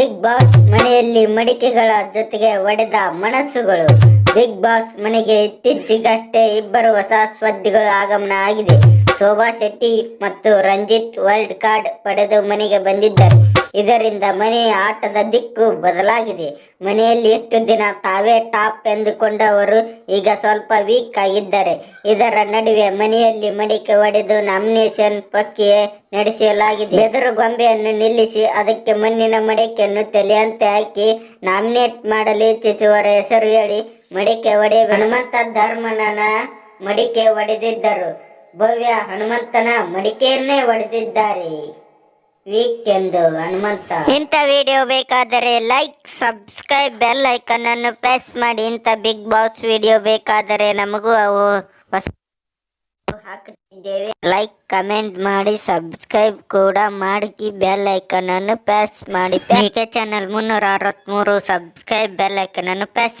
Big boss ಮನೆಯಲ್ಲಿ ಮಡಿಕೆಗಳ ಜೊತೆಗೆ ಒಡೆದ ಮನಸ್ಸುಗಳು. ಬಿಗ್ ಬಾಸ್ ಮನೆಗೆ ಇತ್ತೀಚೆಗಷ್ಟೇ ಇಬ್ಬರು ಹೊಸ ಸ್ಪರ್ಧಿಗಳು ಆಗಮನ ಆಗಿದೆ. ಶೋಭಾ ಶೆಟ್ಟಿ ಮತ್ತು ರಂಜಿತ್ ವರ್ಲ್ಡ್ ಕಾರ್ಡ್ ಪಡೆದು ಮನೆಗೆ ಬಂದಿದ್ದಾರೆ. ಇದರಿಂದ ಮನೆಯ ಆಟದ ದಿಕ್ಕು ಬದಲಾಗಿದೆ. ಮನೆಯಲ್ಲಿ ಎಷ್ಟು ದಿನ ತಾವೇ ಟಾಪ್ ಎಂದುಕೊಂಡವರು ಈಗ ಸ್ವಲ್ಪ ವೀಕ್ ಆಗಿದ್ದಾರೆ. ಇದರ ನಡುವೆ ಮನೆಯಲ್ಲಿ ಮಡಿಕೆ ಒಡೆದು ನಾಮಿನೇಷನ್ ಪ್ರಕ್ರಿಯೆ ನಡೆಸಲಾಗಿದೆ. ಎದುರು ಗೊಂಬೆಯನ್ನು ನಿಲ್ಲಿಸಿ ಅದಕ್ಕೆ ಮಣ್ಣಿನ ಮಡಿಕೆಯನ್ನು ತಲೆಯಂತೆ ಹಾಕಿ ನಾಮಿನೇಟ್ ಮಾಡಲು ಇಚ್ಛಿಸುವರ ಹೆಸರು ಹೇಳಿ ಮಡಿಕೆ ಒಡೆ ಹನುಮಂತ ಧರ್ಮನನ ಮಡಿಕೆ ಒಡೆದಿದ್ದರು. ಭವ್ಯ ಹನುಮಂತನ ಮಡಿಕೆಯನ್ನೇ ಒಡೆದಿದ್ದಾರೆ. ವೀಕ್ ಎಂದು ಹನುಮಂತ. ಇಂಥ ವಿಡಿಯೋ ಬೇಕಾದರೆ ಲೈಕ್ ಸಬ್ಸ್ಕ್ರೈಬ್ ಬೆಲ್ ಐಕನ್ ಅನ್ನು ಪ್ರೆಸ್ ಮಾಡಿ. ಇಂಥ ಬಿಗ್ ಬಾಸ್ ವಿಡಿಯೋ ಬೇಕಾದರೆ ನಮಗೂ ಅವು ಹೊಸ ಲೈಕ್ ಕಮೆಂಟ್ ಮಾಡಿ ಸಬ್ಸ್ಕ್ರೈಬ್ ಕೂಡ ಮಾಡಿ ಬೆಲ್ ಐಕನ್ ಅನ್ನು ಪ್ರೆಸ್ ಮಾಡಿ. ಚಾನಲ್ ಮುನ್ನೂರ ಅರವತ್ಮೂರು ಸಬ್ಸ್ಕ್ರೈಬ್ ಬೆಲ್ ಐಕನ್ ಅನ್ನು ಪ್ರೆಸ್